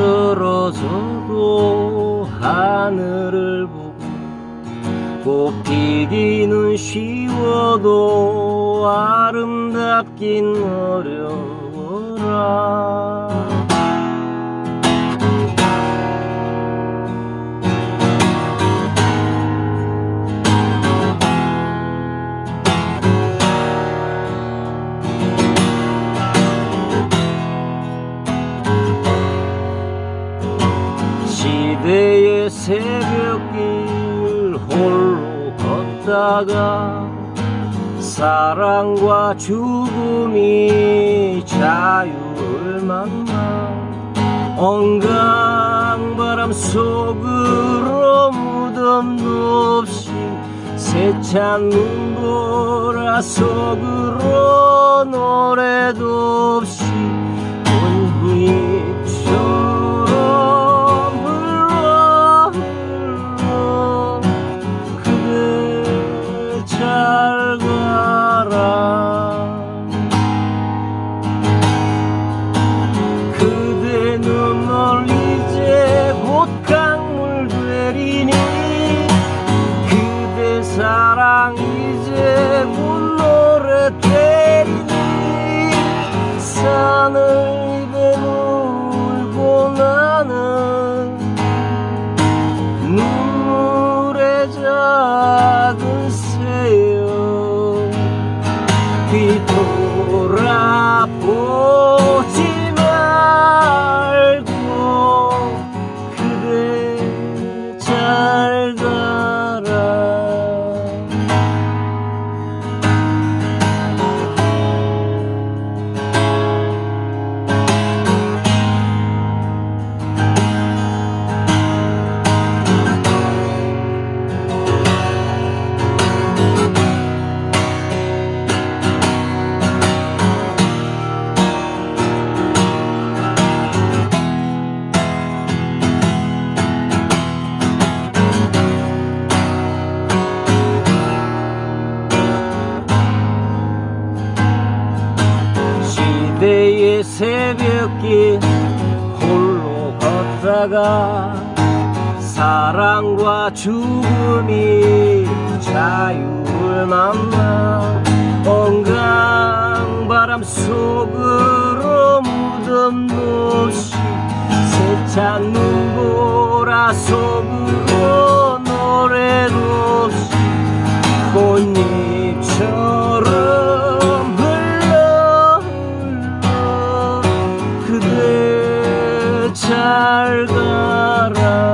떨어져도 하늘을 보고 꽃피기는 쉬워도 아름답긴 어려워라 시대의 새벽길 홀로 걷다가 사랑과 죽음이 자유를 만나 엉강바람 속으로 무덤도 없이 세찬 눈보라 속으로 노래도 없이 꽃잎 새벽길 홀로 걷다가 사랑과 죽음이 자유를 만나 엉강바람 속으로 무덤도 없이 세찬 눈보라 속 잘 가라